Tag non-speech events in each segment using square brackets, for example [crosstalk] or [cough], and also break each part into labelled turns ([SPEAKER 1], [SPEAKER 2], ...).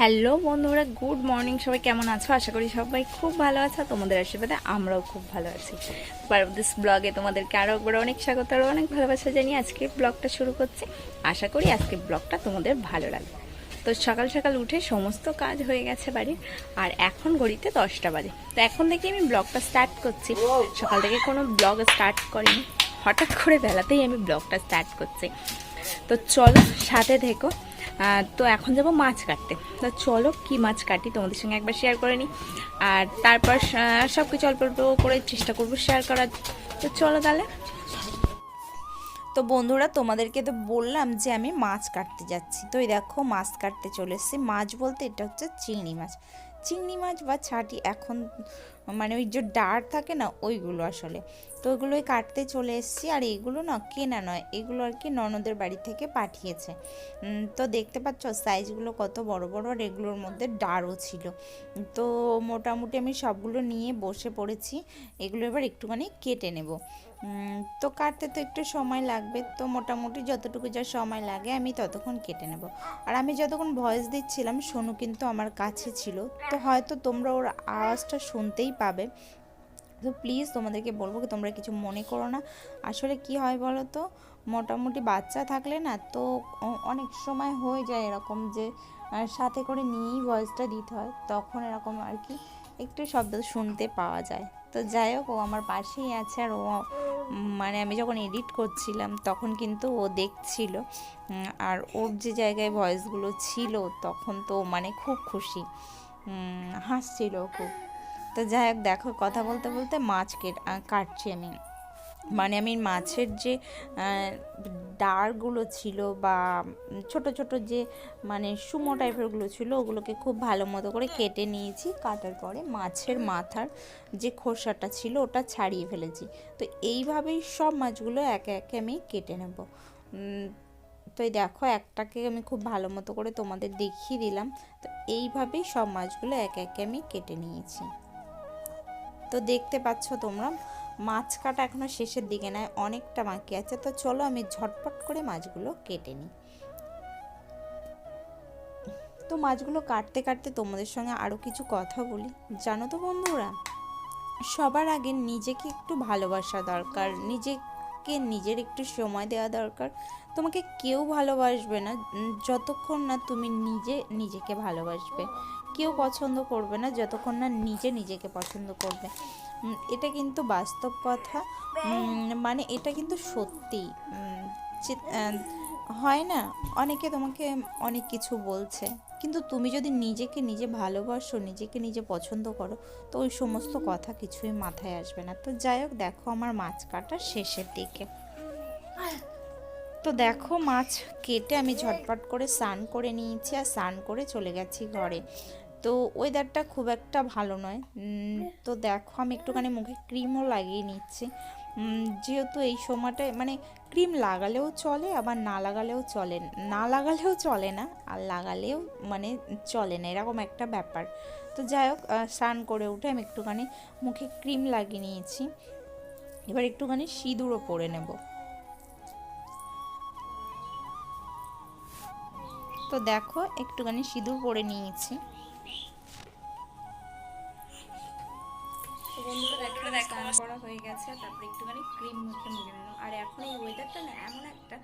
[SPEAKER 1] Hello বন্ধুরা, good morning, সবাই কেমন আছো? আশা করি সবাই খুব ভালো আছো, তোমাদের আশীর্বাদে আমরাও খুব ভালো আছি। দিস ব্লগে তোমাদেরকে আরও একবার অনেক স্বাগত আর অনেক ভালোবাসা জানিয়ে আজকে ব্লগটা শুরু করছি। আশা করি আজকে ব্লগটা তোমাদের ভালো লাগবে। তো সকাল সকাল উঠে সমস্ত কাজ হয়ে গেছে বাড়ির, আর এখন ঘড়িতে দশটা বাজে। তো এখন থেকে আমি ব্লগটা স্টার্ট করছি। সকাল থেকে কোনো ব্লগ স্টার্ট করিনি। হঠাৎ করে বেলাতেই আমি ব্লগটা স্টার্ট করছি। তো চলো সাথে থেকো। তো এখন যাব মাছ কাটতে। তো চলো কি মাছ কাটি, তোমাদের সঙ্গে একবার শেয়ার করে নিই। আর তারপর সব কিছু অল্প অল্প করে চেষ্টা করব শেয়ার করার। তো চলো তাহলে।
[SPEAKER 2] তো বন্ধুরা, তোমাদেরকে তো বললাম যে আমি মাছ কাটতে যাচ্ছি। তো দেখো, মাছ কাটতে চলে এসেছি। মাছ বলতে এটা হচ্ছে চিংড়ি মাছ। চিংড়ি মাছ বা ছাটি এখন মানে ওই যে ডার থাকে না, ওইগুলো আসলে। তো ওইগুলোই কাটতে চলে এসেছি। আর এগুলো না কেনা নয়, এগুলো আর কি ননদের বাড়ি থেকে পাঠিয়েছে। তো দেখতে পাচ্ছ, সাইজগুলো কত বড় বড়, আর এগুলোর মধ্যে ডারও ছিল। তো মোটামুটি আমি সবগুলো নিয়ে বসে পড়েছি। এগুলো এবার একটুখানি কেটে নেব। তো কাটতে তো একটু সময় লাগবে। তো মোটামুটি যতটুকু যা সময় লাগে আমি ততক্ষণ কেটে নেব। আর আমি যতক্ষণ ভয়েস দিচ্ছিলাম, সোনু কিন্তু আমার কাছে ছিল। তো হয়তো তোমরা ওর আওয়াজটা শুনতেই পাবে। তো প্লিজ তোমাদেরকে বলব তোমরা কিছু মনে করো না। আসলে কি হয় বলো তো, মোটামুটি বাচ্চা থাকলে না তো অনেক সময় হয়ে যায় এরকম যে সাথে করে নিয়েই ভয়েসটা দিতে হয়। তখন এরকম আর কি একটু শব্দ শুনতে পাওয়া যায়। তো যাই হোক, ও আমার পাশেই আছে আর ও মানে আমি যখন এডিট করছিলাম, তখন কিন্তু ও দেখছিল আর ওর যে জায়গায় ভয়েসগুলো ছিল, তখন তো মানে খুব খুশি হাসছিল খুব। তো যাই হোক, দেখো, কথা বলতে বলতে মাছ কেট কাটছি আমি। মানে আমি মাছের যে ডারগুলো ছিল বা ছোট ছোট যে মানে সুমো টাইপেরগুলো ছিল, ওগুলোকে খুব ভালো মতো করে কেটে নিয়েছি, কাটার পরে মাছের মাথার যে খোসাটা ছিল, ওটা ছাড়িয়ে ফেলেছি। তো এইভাবেই সব মাছগুলো একে একে আমি কেটে নেব। তো দেখো, একটাকে আমি খুব ভালো মতো করে তোমাদের দেখিয়ে দিলাম। তো এইভাবেই সব মাছগুলো একে একে আমি কেটে নিয়েছি। তো দেখতে পাচ্ছ তোমরা মাছ কাটা এখনও শেষের দিকে নয়, অনেকটা বাকি আছে। তো চলো আমি ঝটপট করে মাছগুলো কেটে নিই। তো মাছগুলো কাটতে কাটতে তোমাদের সঙ্গে আরও কিছু কথা বলি। জানো তো বন্ধুরা, সবার আগে নিজেকে একটু ভালোবাসা দরকার, নিজেকে নিজের একটু সময় দেওয়া দরকার। তোমাকে কেউ ভালোবাসবে না যতক্ষণ না তুমি নিজে নিজেকে ভালোবাসবে। কেউ পছন্দ করবে না, যতক্ষণ না নিজে নিজেকে পছন্দ করবে। এটা কিন্তু বাস্তব কথা। মানে এটা কিন্তু সত্যি। হয় না? অনেকে তোমাকে অনেক কিছু বলছে। কিন্তু তুমি যদি নিজেকে নিজে ভালোবাসো, নিজেকে নিজে পছন্দ করো, তো ওই সমস্ত কথা কিছুই মাথায় আসবে না। তো যাই হোক, দেখো আমার মাছ কাটা শেষের দিকে। তো দেখো মাছ কেটে আমি ঝটপট করে স্নান করে নিয়েছি, আর স্নান করে চলে গেছি ঘরে। তো ওয়েদারটা খুব একটা ভালো নয়। তো দেখো, আমি একটুখানি মুখে ক্রিমও লাগিয়ে নিচ্ছি। যেহেতু এই সময়টায় মানে ক্রিম লাগালেও চলে, আবার না লাগালেও চলে। না লাগালেও চলে না, আর লাগালেও মানে চলে না, এরকম একটা ব্যাপার। তো যাই হোক স্নান করে উঠে আমি একটুখানি মুখে ক্রিম লাগিয়ে নিয়েছি। এবার একটুখানি সিঁদুরও পরে নেব। তো দেখো, একটুখানি সিঁদুর পরে নিয়েছি।
[SPEAKER 1] বন্ধুরা দেখো স্নান করা হয়ে গেছে তারপরে একটুখানি ক্রিম মুখে মুখে নিলাম আর এখন এই ওয়েদারটা না এমন একটা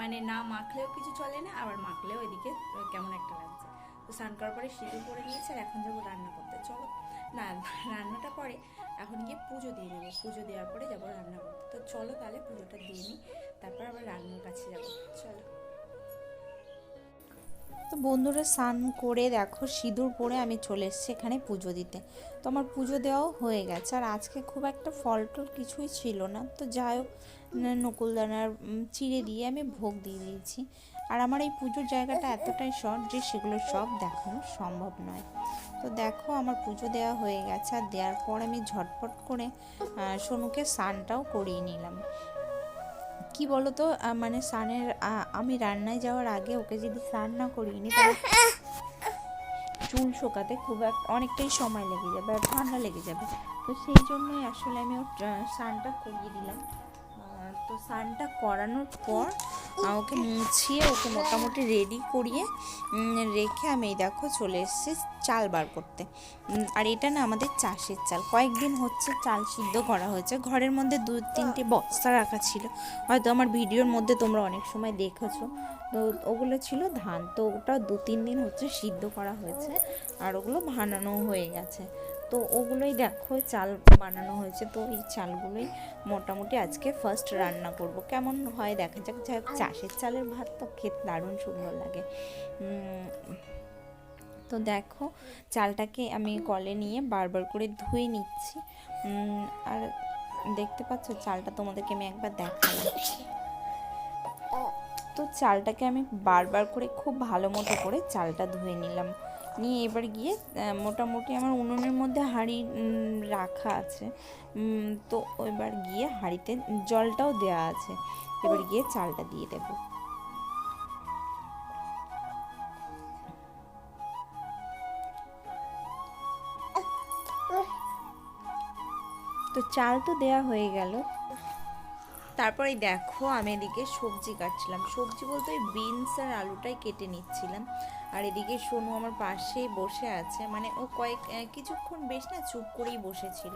[SPEAKER 1] মানে না মাখলেও কিছু চলে না আবার মাখলেও এদিকে কেমন একটা লাগছে। তো স্নান করার পরে সিঁদুর পরে নিয়েছে আর এখন যাব রান্না করতে। চলো না [laughs] রান্নাটা পরে এখন গিয়ে পুজো দিয়ে নেব পুজো দেওয়ার পরে যাব রান্না করতে। তো চলো তাহলে পুজোটা দিয়ে নিই তারপর আবার রান্নার কাছে যাব। চলো।
[SPEAKER 2] তো বন্ধুরা স্নান করে দেখো, সিঁদুর পরে আমি চলে এসেছি এখানে পুজো দিতে। তো আমার পুজো দেওয়াও হয়ে গেছে। আর আজকে খুব একটা ফল টল কিছুই ছিল না। তো যাই হোক নকুলদানার চিড়ে দিয়ে আমি ভোগ দিয়ে দিয়েছি। আর আমার এই পুজোর জায়গাটা এতটাই শর্ট যে সেগুলো সব দেখানো সম্ভব নয়। তো দেখো, আমার পুজো দেওয়া হয়ে গেছে। আর দেওয়ার পর আমি ঝটপট করে সোনুকে স্নানটাও করিয়ে নিলাম। কি বলতো? মানে সানের আমি রান্নায় যাওয়ার আগে ওকে যদি স্নান না করিনি তাহলে চুল শোকাতে খুব এক, অনেকটাই সময় লেগে যাবে আর ঠান্ডা লেগে যাবে। তো সেই জন্যই আসলে আমি ওর স্নানটা করিয়ে দিলাম। তো স্নানটা করানোর পর ওকে মুছিয়ে ওকে মোটামুটি রেডি করিয়ে রেখে আমি এই দেখো চলে এসেছি চাল বার করতে। আর এটা না আমাদের চাষের চাল। কয়েকদিন হচ্ছে চাল সিদ্ধ করা হয়েছে। ঘরের মধ্যে দু তিনটে বস্তা রাখা ছিল। হয়তো আমার ভিডিওর মধ্যে তোমরা অনেক সময় দেখেছ। তো ওগুলো ছিল ধান। তো ওটা দু তিন দিন হচ্ছে সিদ্ধ করা হয়েছে। আর ওগুলো বানানো হয়ে গেছে। তো ওগুলোই দেখো চাল বানানো হয়েছে। তো এই চালগুলোই মোটামুটি আজকে ফার্স্ট রান্না করব। কেমন হয় দেখা যাক। যাই হোক, চাষের চালের ভাত তো খেতে দারুণ সুন্দর লাগে। তো দেখো চালটাকে আমি কলে নিয়ে বারবার করে ধুয়ে নিচ্ছি। আর দেখতে পাচ্ছ চালটা তোমাদেরকে আমি একবার দেখালাম। তো চালটাকে আমি বারবার করে খুব ভালো মতো করে চালটা ধুয়ে নিলাম। নিয়ে এবার গিয়ে মোটামুটি আমার উনুনের মধ্যে হাঁড়ি রাখা আছে। তো এবার গিয়ে হাঁড়িতে জলটাও দেওয়া আছে। এবার গিয়ে চালটা দিয়ে দেবো। তো চাল তো দেয়া হয়ে গেল। তারপরে দেখো আমি এদিকে সবজি কাটছিলাম। সবজি বলতে ওই বিনস আর আলুটাই কেটে নিচ্ছিলাম। আর এদিকে সোনু আমার পাশেই বসে আছে। মানে ও কয়েক কিছুক্ষণ বেশ না চুপ করেই বসেছিল।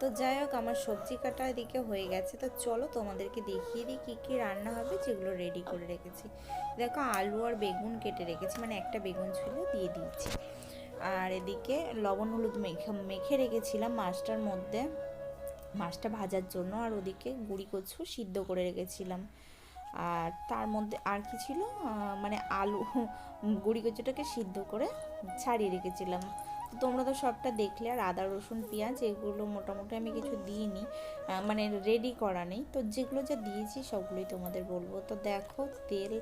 [SPEAKER 2] তো যাই হোক, আমার সবজি কাটা এদিকে হয়ে গেছে। তো চলো তোমাদেরকে দেখিয়ে দিই কী কী রান্না হবে, যেগুলো রেডি করে রেখেছি। দেখো আলু আর বেগুন কেটে রেখেছি। মানে একটা বেগুন ছিল, দিয়ে দিয়েছি। আর এদিকে লবণ হলুদ মেখে মেখে রেখেছিলাম মাছটার মধ্যে। মাছটা ভাজার জন্য আর ওদিকে গুঁড়ি কচু সিদ্ধ করে রেখেছিলাম। আর তার মধ্যে আর কি ছিল? মানে আলু, গুঁড়ি কচুটাকে সিদ্ধ করে ছাড়িয়ে রেখেছিলাম। তো তোমরা তো সবটা দেখলে, আর আদা, রসুন, পেঁয়াজ এগুলো মোটামুটি আমি কিছু দিইনি। মানে রেডি করা নেই। তো যেগুলো যা দিয়েছি সবগুলোই তোমাদের বলব। তো দেখো, তেল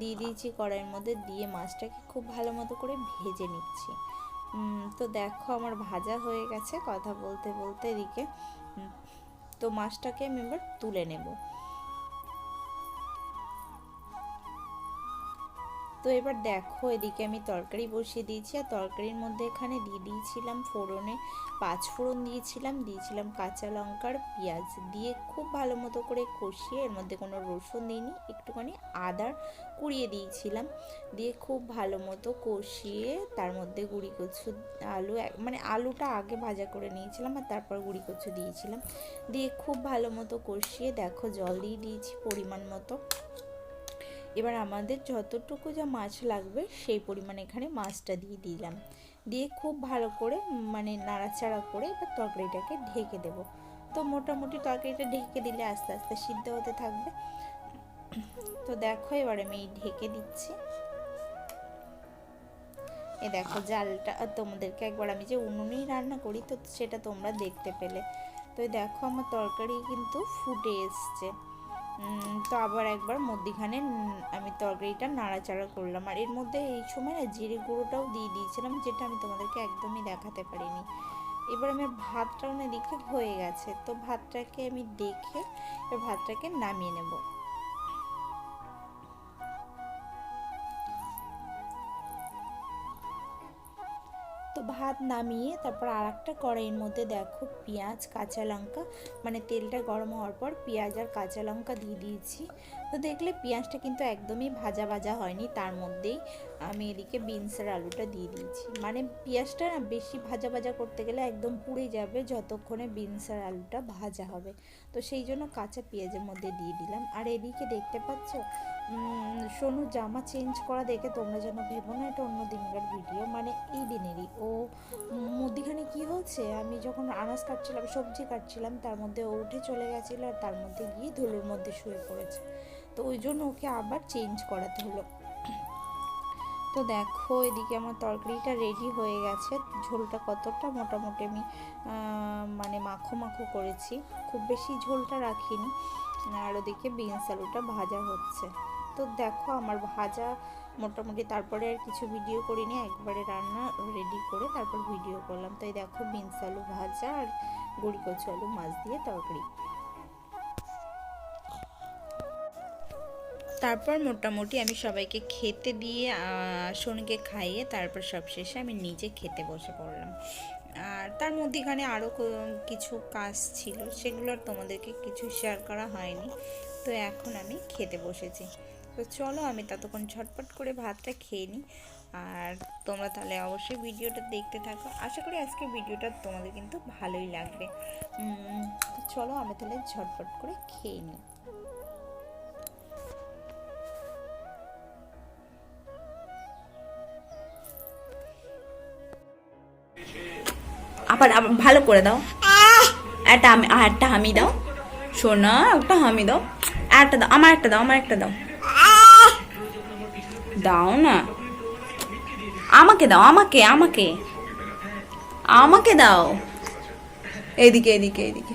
[SPEAKER 2] দিয়ে দিয়েছি কড়াইয়ের মধ্যে, দিয়ে মাছটাকে খুব ভালো মতো করে ভেজে নিচ্ছি। তো দেখো আমার ভাজা হয়ে গেছে কথা বলতে বলতে এদিকে। তো মাছটাকে আমি এবার তুলে নেব। তো এবার দেখো, এদিকে আমি তরকারি বসিয়ে দিয়েছি আর তরকারির মধ্যে এখানে দিয়ে দিয়েছিলাম ফোড়নে পাঁচ ফোড়ন দিয়েছিলাম দিয়েছিলাম কাঁচা লঙ্কার পেঁয়াজ দিয়ে খুব ভালো মতো করে কষিয়ে, এর মধ্যে কোনো রসুন দিইনি, একটুখানি আদার কুড়িয়ে দিয়েছিলাম। দিয়ে খুব ভালো মতো কষিয়ে তার মধ্যে গুঁড়ি কচু আলু মানে আলুটা আগে ভাজা করে নিয়েছিলাম আর তারপর গুঁড়ি কচু দিয়েছিলাম। দিয়ে খুব ভালো মতো কষিয়ে দেখো, জল দিয়ে দিয়েছি পরিমাণ মতো। এবার আমাদের যতটুকু যা মাছ লাগবে, সেই পরিমাণে এখানে মাছটা দিয়ে দিলাম। দিয়ে খুব ভালো করে মানে নাড়াচাড়া করে এবার তরকারিটাকে ঢেকে দেব। তো মোটামুটি তরকারিটা ঢেকে দিলে আস্তে আস্তে সিদ্ধ হতে থাকবে। তো দেখো এবার আমি এই ঢেকে দিচ্ছি। এ দেখো জালটা তোমাদেরকে একবার আমি যে উনুনেই রান্না করি, তো সেটা তোমরা দেখতে পেলে। তো দেখো আমার তরকারি কিন্তু ফুটে এসছে। তো আবার একবার মধ্যিখানে আমি তরকারিটা নাড়াচাড়া করলাম। আর এর মধ্যে এই সময় না জিরে গুঁড়োটাও দিয়ে দিয়েছিলাম, যেটা আমি তোমাদেরকে একদমই দেখাতে পারিনি। এবার আমার ভাতটা না এদিকে হয়ে গেছে, তো ভাতটাকে আমি দেখে ভাতটাকে নামিয়ে নেব। ভাত নামিয়ে তারপর আর একটা কড়াইয়ের মধ্যে দেখো পেঁয়াজ, কাঁচা লঙ্কা মানে তেলটা গরম হওয়ার পর পেঁয়াজ আর কাঁচা লঙ্কা দিয়ে দিয়েছি। তো দেখলে পেঁয়াজটা কিন্তু একদমই ভাজা ভাজা হয়নি, তার মধ্যেই আমি এদিকে বিনসের আলুটা দিয়ে দিয়েছি। মানে পেঁয়াজটা না বেশি ভাজা ভাজা করতে গেলে একদম পুড়ে যাবে যতক্ষণে বিনসের আলুটা ভাজা হবে। তো সেই জন্য কাঁচা পেঁয়াজের মধ্যে দিয়ে দিলাম। আর এদিকে দেখতে পাচ্ছ উম, সোনু জামা চেঞ্জ করা দেখে তোমরা যেন ভেবো না এটা অন্য দিনকার ভিডিও মানে এই দিনেরই। ও মধ্যিখানে কি হচ্ছে? আমি যখন আনাজ কাটছিলাম সবজি কাটছিলাম তার মধ্যে ও উঠে চলে গেছিল আর তার মধ্যে গিয়ে ধুলোর মধ্যে শুয়ে পড়েছে। তো ওই জন্য ওকে আবার চেঞ্জ করাতে হলো। তো দেখো এদিকে আমার তরকারিটা রেডি হয়ে গেছে। ঝোলটা কতটা মোটামুটি আমি মানে মাখো মাখো করেছি। খুব বেশি ঝোলটা রাখিনি। আর ওদিকে বিনস আলুটা ভাজা হচ্ছে। তো দেখো আমার ভাজা মোটামুটি তারপরে আর কিছু ভিডিও করিনি, একবারে রান্না রেডি করে তারপর ভিডিও করলাম। তাই দেখো বিনস আলু ভাজা আর গুড়ি কচু আলু মাছ দিয়ে তরকারি। তারপর মোটামুটি আমি সবাইকে খেতে দিয়ে সোনুকে খাইয়ে তারপর সবশেষে আমি নিজে খেতে বসে পড়লাম। আর তার মধ্যেখানে আরও কিছু কাজ ছিল, সেগুলো আর তোমাদেরকে কিছু শেয়ার করা হয়নি। তো এখন আমি খেতে বসেছি।
[SPEAKER 1] তো চলো আমি ততক্ষণ ঝটপট করে ভাতটা খেয়ে নিই। আর তোমরা তাহলে অবশ্যই ভিডিওটা দেখতে থাকো। আশা করি আজকে ভিডিওটা তোমাদের কিন্তু ভালোই লাগবে। তো চলো আমি তাহলে ঝটপট করে খেয়ে নিই। আবার আবার ভালো করে দাও। একটা আমি একটা হামি দাও। সোনা, একটা হামি দাও। একটা দাও, আমার একটা দাও, আমার একটা দাও। দাও না। আমাকে দাও, আমাকে আমাকে। আমাকে দাও। এদিকে এদিকে এদিকে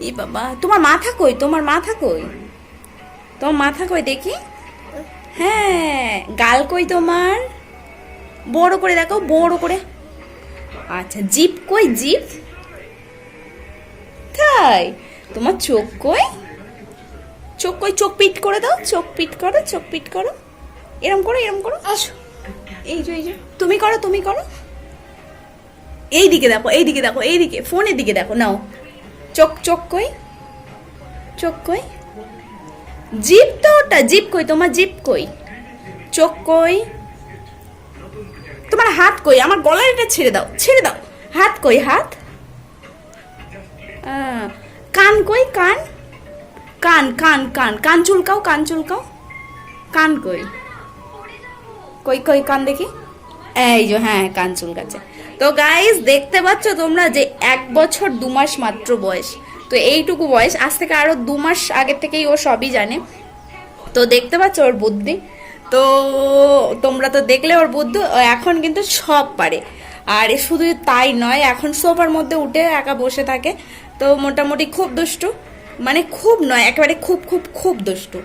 [SPEAKER 1] ই বাবা, তোমার মাথা কই? তোমার মাথা কই? তোমার মাথা কই দেখি? হ্যাঁ গাল কই তোমার? বড় করে দেখো, বড় করে। আচ্ছা জিপ কই, জিপ? তাই, তোমার চোখ কই? চোখ কই? চোখ পিট করে দাও, চোখ পিট করো, চোখ পিট করো। এরম করো এরম করো। আসো। এই যে এই যে। তুমি করো তুমি করো। এই দিকে দেখো এই দিকে দেখো এই দিকে। ফোনের দিকে দেখো নাও। চোখ চোখ কই? চোখ কই? জিপ তো ওটা জিপ কই? তোমার জিপ কই? চোখ কই? তোমার হাত কই? আমার গলার এটা ছেড়ে দাও ছেড়ে দাও। হাত কই হাত? কান কই কান? কান কান কান। কান চুলকাও কান চুলকাও। কান কই? কই কই, কান দেখি? এই যে হ্যাঁ কান চুলকাচ্ছে। তো গাইস দেখতে পাচ্ছ তোমরা যে এক বছর দু মাস মাত্র বয়স। তো এইটুকু বয়স। আজ থেকে আরও দু মাস আগে থেকেই ও সবই জানে। তো দেখতে পাচ্ছ ওর বুদ্ধি। তো তোমরা তো দেখলে ওর বুদ্ধি এখন কিন্তু সব পারে। আর শুধু তাই নয়, এখন সোফার মধ্যে উঠে একা বসে থাকে। তো মোটামুটি খুব দুষ্টু। মানে খুব নয়, একেবারে খুব খুব খুব দুষ্টু।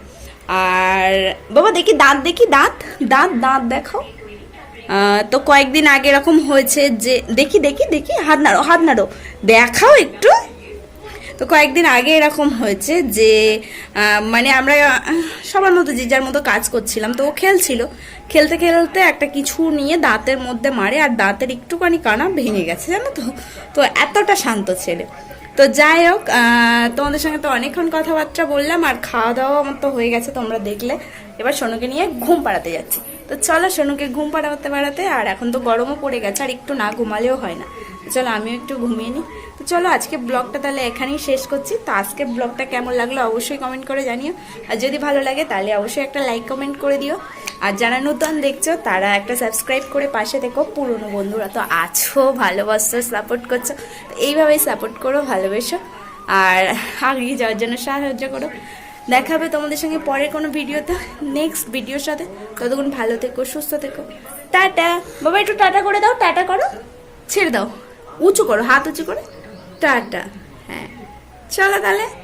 [SPEAKER 1] আর বাবা দেখি দাঁত দেখি দাঁত দাঁত দাঁত আহ, তো কয়েকদিন আগে এরকম হয়েছে যে দেখি দেখি দেখি হাত নাড়ো হাত নাড়ো। দেখাও একটু। তো কয়েকদিন আগে এরকম হয়েছে যে মানে আমরা সবার মতো যে যার মতো কাজ করছিলাম তো ও খেলছিল। খেলতে খেলতে একটা কিছু নিয়ে দাঁতের মধ্যে মারে আর দাঁতের একটুখানি কানা ভেঙে গেছে জানো তো? তো এতটা শান্ত ছেলে। তো যাই হোক তোমাদের সঙ্গে তো অনেকক্ষণ কথাবার্তা বললাম আর খাওয়া দাওয়া আমার তো হয়ে গেছে, তোমরা দেখলে। এবার সোনুকে নিয়ে ঘুম পাড়াতে যাচ্ছি। তো চলো সোনুকে ঘুম পাড়াতে পাড়াতে, আর এখন তো গরমও পড়ে গেছে, আর একটু না ঘুমালেও হয় না। চলো আমিও একটু ঘুমিয়ে নিই। তো চলো আজকে ব্লগটা তাহলে এখানেই শেষ করছি। তো আজকে ব্লগটা কেমন লাগল অবশ্যই কমেন্ট করে জানিও। আর যদি ভালো লাগে তাহলে অবশ্যই একটা লাইক কমেন্ট করে দিও। আর যারা নতুন দেখছ, তারা একটা সাবস্ক্রাইব করে পাশে দেখো পুরনো বন্ধুরা তো আছো ভালোবাসছো সাপোর্ট করছ। তো এইভাবেই সাপোর্ট করো, ভালোবেসো। আর আগিয়ে যাওয়ার জন্য সাহায্য করো। দেখা হবে তোমাদের সঙ্গে পরের কোনো ভিডিওতে নেক্সট ভিডিওর সাথে। ততক্ষণ ভালো থেকো, সুস্থ থেকো। টাটা! বাবা, একটু টাটা করে দাও, টাটা করো। ছেড়ে দাও। উঁচু করো, হাত উঁচু করে। টাটা। হ্যাঁ। চলো তাহলে।